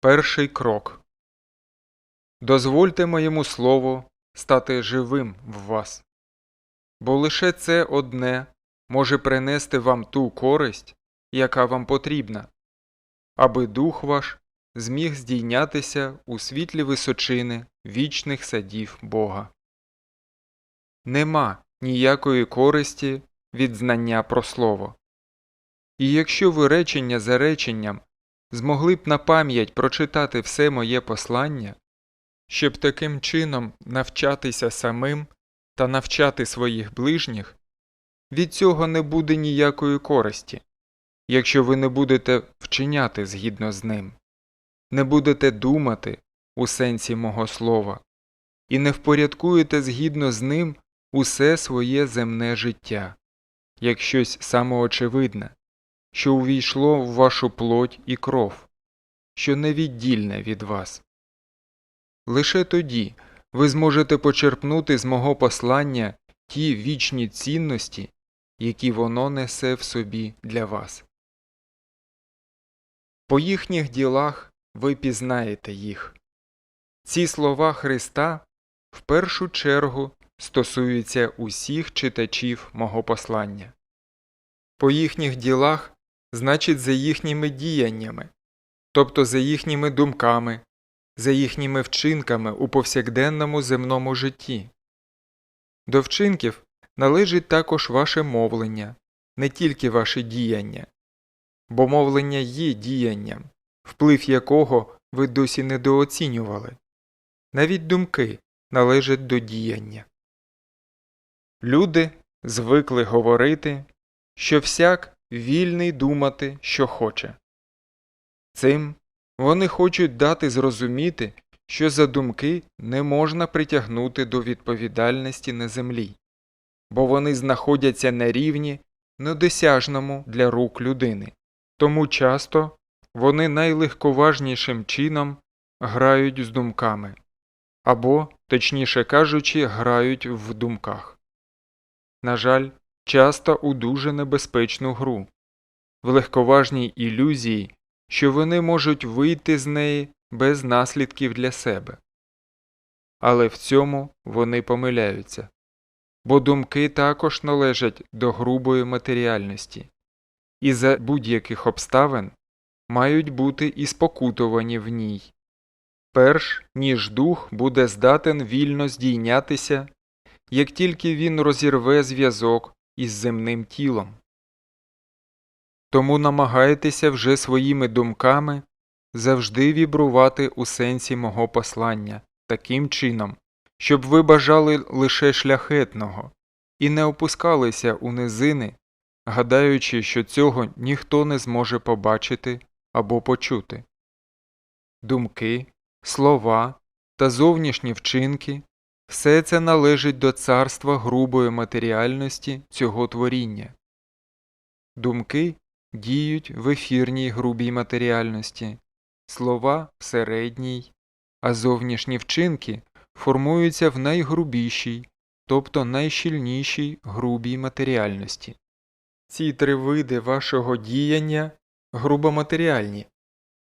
Перший крок. Дозвольте моєму слову стати живим в вас, бо лише це одне може принести вам ту користь, яка вам потрібна, аби дух ваш зміг здійнятися у світлі височини вічних садів Бога. Нема ніякої користі від знання про слово. І якщо ви речення за реченням змогли б на пам'ять прочитати все моє послання, щоб таким чином навчатися самим та навчати своїх ближніх, від цього не буде ніякої користі, якщо ви не будете вчиняти згідно з ним, не будете думати у сенсі мого слова і не впорядкуєте згідно з ним усе своє земне життя, як щось самоочевидне, що увійшло в вашу плоть і кров, що невіддільне від вас. Лише тоді ви зможете почерпнути з мого послання ті вічні цінності, які воно несе в собі для вас. По їхніх ділах ви пізнаєте їх. Ці слова Христа в першу чергу стосуються усіх читачів мого послання. По їхніх ділах значить за їхніми діяннями, тобто за їхніми думками, за їхніми вчинками у повсякденному земному житті. До вчинків належить також ваше мовлення, не тільки ваші діяння, бо мовлення є діянням, вплив якого ви досі недооцінювали. Навіть думки належать до діяння. Люди звикли говорити, що всяк вільний думати, що хоче. Цим вони хочуть дати зрозуміти, що за думки не можна притягнути до відповідальності на землі, бо вони знаходяться на рівні недосяжному для рук людини, тому часто вони найлегковажнішим чином грають з думками або, точніше кажучи, грають в думках. На жаль, часто у дуже небезпечну гру, в легковажній ілюзії, що вони можуть вийти з неї без наслідків для себе. Але в цьому вони помиляються, бо думки також належать до грубої матеріальності, і за будь-яких обставин мають бути і спокутовані в ній. Перш ніж дух буде здатен вільно здійнятися, як тільки він розірве зв'язок із земним тілом. Тому намагайтеся вже своїми думками завжди вібрувати у сенсі мого послання таким чином, щоб ви бажали лише шляхетного і не опускалися у низини, гадаючи, що цього ніхто не зможе побачити або почути. Думки, слова та зовнішні вчинки все це належить до царства грубої матеріальності цього творіння. Думки діють в ефірній грубій матеріальності, слова в середній, а зовнішні вчинки формуються в найгрубішій, тобто найщільнішій грубій матеріальності. Ці три види вашого діяння грубоматеріальні,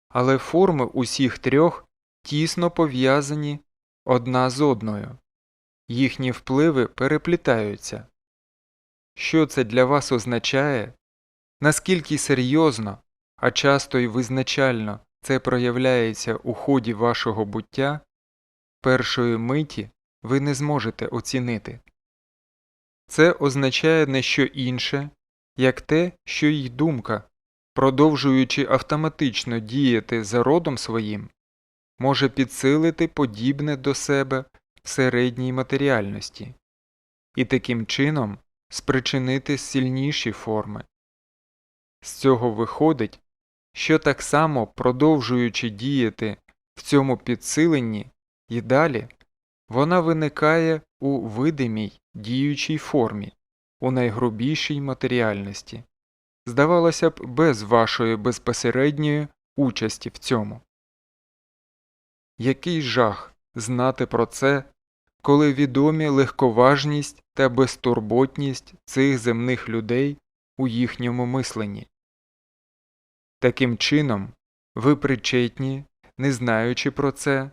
але форми усіх трьох тісно пов'язані одна з одною, їхні впливи переплітаються. Що це для вас означає, наскільки серйозно, а часто й визначально це проявляється у ході вашого буття, першої миті ви не зможете оцінити. Це означає не що інше, як те, що й думка, продовжуючи автоматично діяти за родом своїм, може підсилити подібне до себе середній матеріальності і таким чином спричинити сильніші форми. З цього виходить, що так само продовжуючи діяти в цьому підсиленні і далі, вона виникає у видимій діючій формі, у найгрубішій матеріальності, здавалося б, без вашої безпосередньої участі в цьому. Який жах знати про це, коли відомі легковажність та безтурботність цих земних людей у їхньому мисленні. Таким чином, ви причетні не знаючи про це,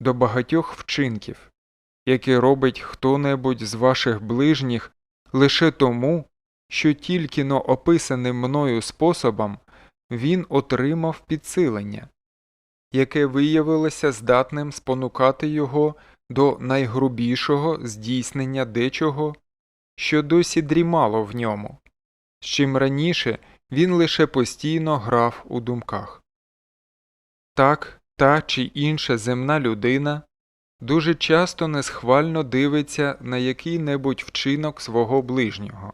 до багатьох вчинків, які робить хто-небудь з ваших ближніх лише тому, що тільки но описаним мною способом він отримав підсилення, яке виявилося здатним спонукати його до найгрубішого здійснення дечого, що досі дрімало в ньому, з чим раніше він лише постійно грав у думках. Так, та чи інша земна людина дуже часто несхвально дивиться на який-небудь вчинок свого ближнього,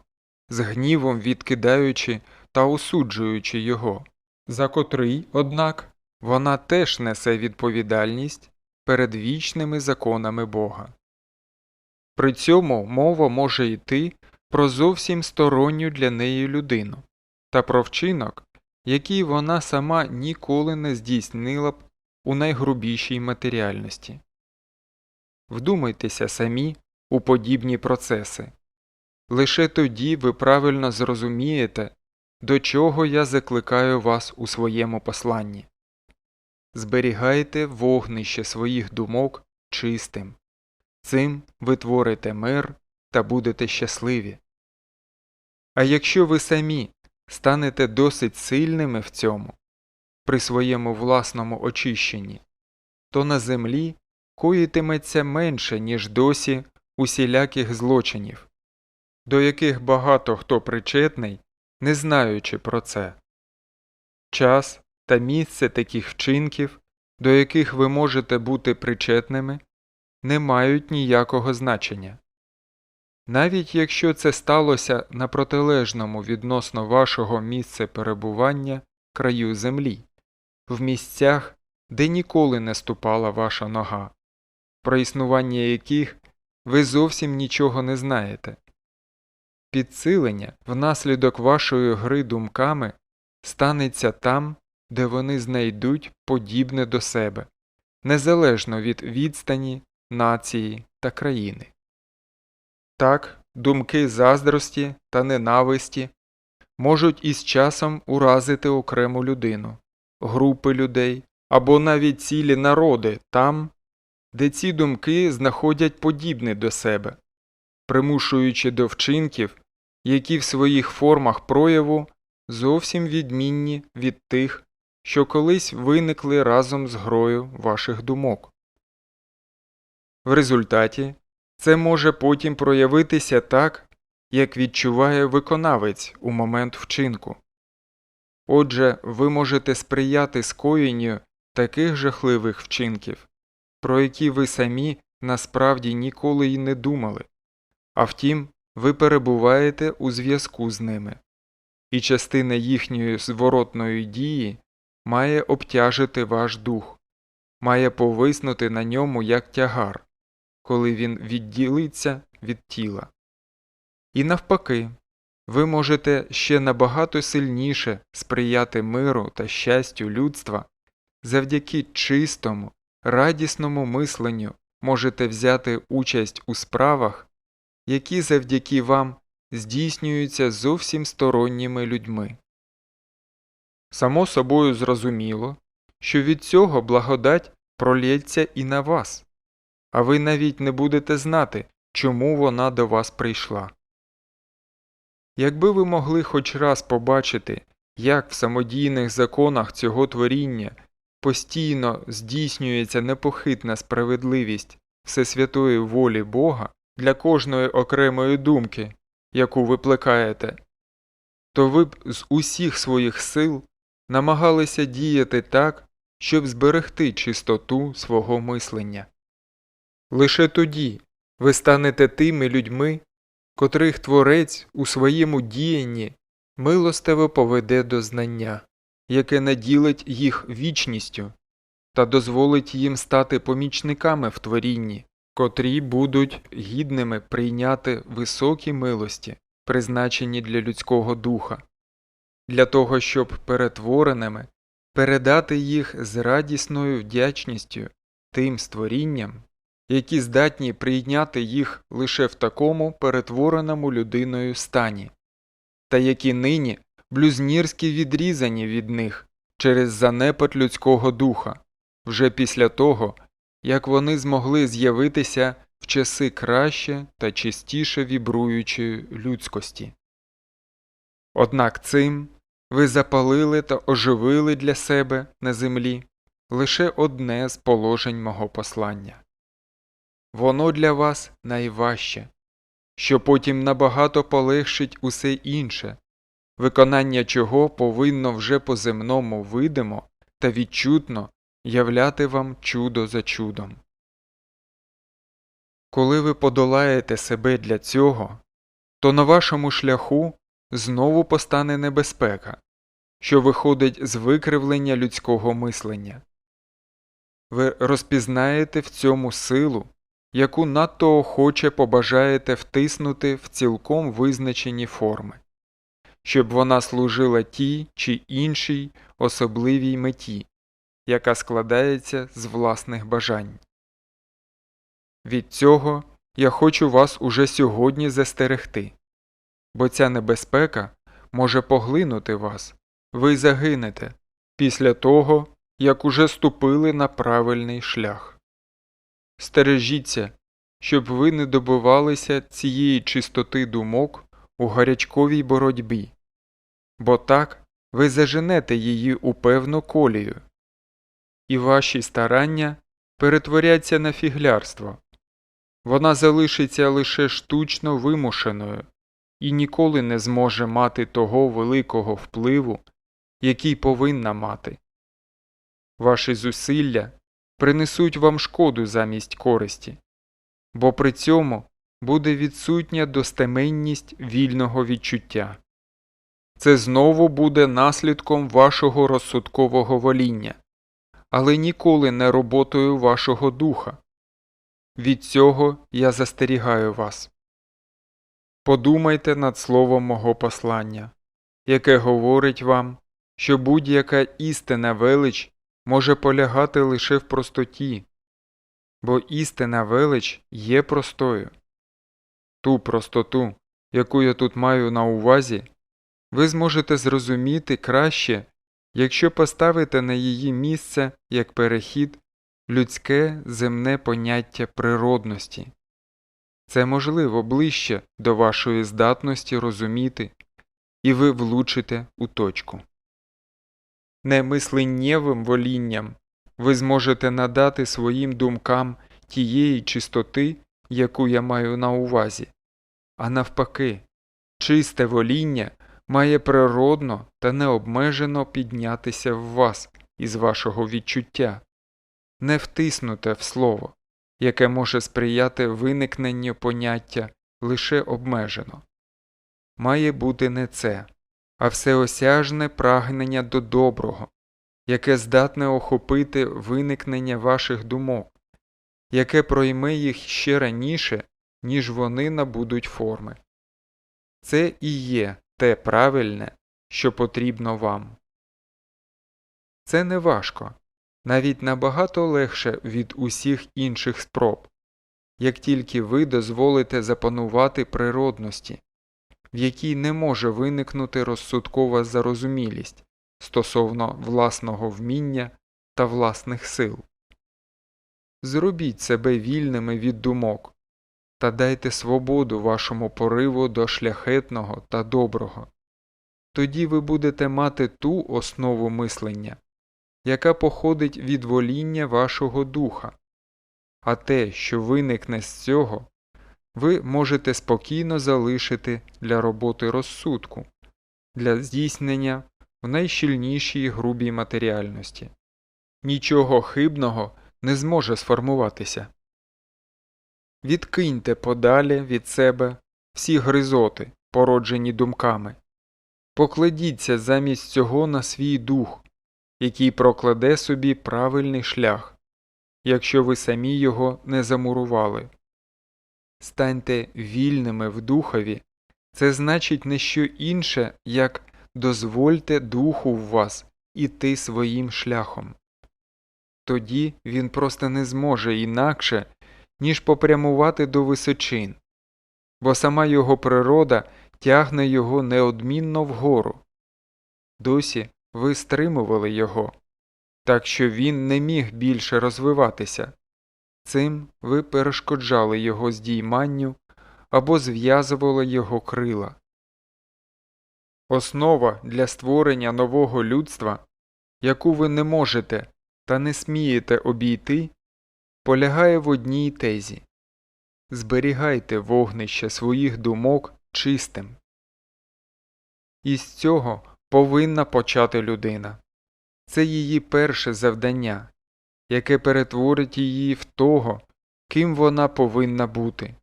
з гнівом відкидаючи та осуджуючи його, за котрий, однак, вона теж несе відповідальність перед вічними законами Бога. При цьому мова може йти про зовсім сторонню для неї людину та про вчинок, який вона сама ніколи не здійснила б у найгрубішій матеріальності. Вдумайтеся самі у подібні процеси. Лише тоді ви правильно зрозумієте, до чого я закликаю вас у своєму посланні. Зберігайте вогнище своїх думок чистим. Цим ви творите мир та будете щасливі. А якщо ви самі станете досить сильними в цьому, при своєму власному очищенні, то на землі коїтиметься менше, ніж досі усіляких злочинів, до яких багато хто причетний, не знаючи про це. Час та місце таких вчинків, до яких ви можете бути причетними, не мають ніякого значення. Навіть якщо це сталося на протилежному відносно вашого місця перебування краю землі, в місцях, де ніколи не ступала ваша нога, про існування яких ви зовсім нічого не знаєте. Підсилення внаслідок вашої гри думками станеться там, де вони знайдуть подібне до себе, незалежно від відстані, нації та країни. Так, думки заздрості та ненависті можуть із часом уразити окрему людину, групи людей або навіть цілі народи там, де ці думки знаходять подібне до себе, примушуючи до вчинків, які в своїх формах прояву зовсім відмінні від тих, що колись виникли разом з грою ваших думок. В результаті це може потім проявитися так, як відчуває виконавець у момент вчинку. Отже, ви можете сприяти скоєнню таких жахливих вчинків, про які ви самі насправді ніколи й не думали, а втім, ви перебуваєте у зв'язку з ними, і частина їхньої зворотної дії має обтяжити ваш дух, має повиснути на ньому як тягар, коли він відділиться від тіла. І навпаки, ви можете ще набагато сильніше сприяти миру та щастю людства завдяки чистому, радісному мисленню можете взяти участь у справах, які завдяки вам здійснюються зовсім сторонніми людьми. Само собою зрозуміло, що від цього благодать пролється і на вас, а ви навіть не будете знати, чому вона до вас прийшла. Якби ви могли хоч раз побачити, як в самодійних законах цього творіння постійно здійснюється непохитна справедливість всесвятої волі Бога для кожної окремої думки, яку ви плекаєте, то ви б з усіх своїх сил намагалися діяти так, щоб зберегти чистоту свого мислення. Лише тоді ви станете тими людьми, котрих Творець у своєму діянні милостиво поведе до знання, яке наділить їх вічністю та дозволить їм стати помічниками в творінні, котрі будуть гідними прийняти високі милості, призначені для людського духа, для того, щоб перетвореними передати їх з радісною вдячністю тим створінням, які здатні прийняти їх лише в такому перетвореному людиною стані, та які нині блюзнірськи відрізані від них через занепад людського духа, вже після того, як вони змогли з'явитися в часи краще та чистіше вібруючої людськості. Однак цим ви запалили та оживили для себе на землі лише одне з положень мого послання. Воно для вас найважче, що потім набагато полегшить усе інше, виконання чого повинно вже по земному видимо та відчутно являти вам чудо за чудом. Коли ви подолаєте себе для цього, то на вашому шляху знову постане небезпека, що виходить з викривлення людського мислення. Ви розпізнаєте в цьому силу, яку надто охоче побажаєте втиснути в цілком визначені форми, щоб вона служила тій чи іншій особливій меті, яка складається з власних бажань. Від цього я хочу вас уже сьогодні застерегти, бо ця небезпека може поглинути вас, ви загинете після того, як уже ступили на правильний шлях. Стережіться, щоб ви не добивалися цієї чистоти думок у гарячковій боротьбі, бо так ви заженете її у певну колію, і ваші старання перетворяться на фіглярство. Вона залишиться лише штучно вимушеною і ніколи не зможе мати того великого впливу, який повинна мати. Ваші зусилля принесуть вам шкоду замість користі, бо при цьому буде відсутня достеменність вільного відчуття. Це знову буде наслідком вашого розсудкового воління, але ніколи не роботою вашого духа. Від цього я застерігаю вас. Подумайте над словом мого послання, яке говорить вам, що будь-яка істина велич може полягати лише в простоті, бо істина велич є простою. Ту простоту, яку я тут маю на увазі, ви зможете зрозуміти краще, якщо поставите на її місце як перехід людське земне поняття природності. Це можливо ближче до вашої здатності розуміти, і ви влучите у точку. Немисленнєвим волінням ви зможете надати своїм думкам тієї чистоти, яку я маю на увазі, а навпаки, чисте воління має природно та необмежено піднятися в вас із вашого відчуття, не втиснуте в слово, яке може сприяти виникненню поняття лише обмежено. Має бути не це, а всеосяжне прагнення до доброго, яке здатне охопити виникнення ваших думок, яке пройме їх ще раніше, ніж вони набудуть форми. Це і є те правильне, що потрібно вам. Це не важко, навіть набагато легше від усіх інших спроб, як тільки ви дозволите запанувати природності, в якій не може виникнути розсудкова зарозумілість стосовно власного вміння та власних сил. Зробіть себе вільними від думок та дайте свободу вашому пориву до шляхетного та доброго. Тоді ви будете мати ту основу мислення, яка походить від воління вашого духа, а те, що виникне з цього, ви можете спокійно залишити для роботи розсудку, для здійснення в найщільнішій грубій матеріальності. Нічого хибного не зможе сформуватися. Відкиньте подалі від себе всі гризоти, породжені думками, покладіться замість цього на свій дух, який прокладе собі правильний шлях, якщо ви самі його не замурували. Станьте вільними в духові, це значить не що інше, як дозвольте духу в вас іти своїм шляхом. Тоді він просто не зможе інакше, ніж попрямувати до височин, бо сама його природа тягне його неодмінно вгору. Досі ви стримували його, так що він не міг більше розвиватися. Цим ви перешкоджали його здійманню або зв'язували його крила. Основа для створення нового людства, яку ви не можете та не смієте обійти, полягає в одній тезі зберігайте вогнище своїх думок чистим. І з цього повинна почати людина. Це її перше завдання, яке перетворить її в того, ким вона повинна бути,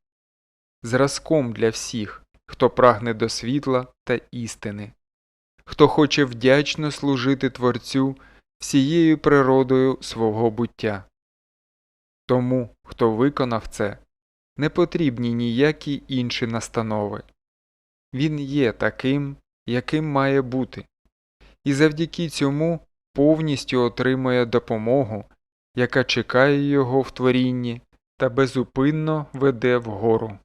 зразком для всіх, хто прагне до світла та істини, хто хоче вдячно служити Творцю всією природою свого буття. Тому, хто виконав це, не потрібні ніякі інші настанови. Він є таким, яким має бути, і завдяки цьому повністю отримує допомогу, яка чекає його в творінні та безупинно веде вгору.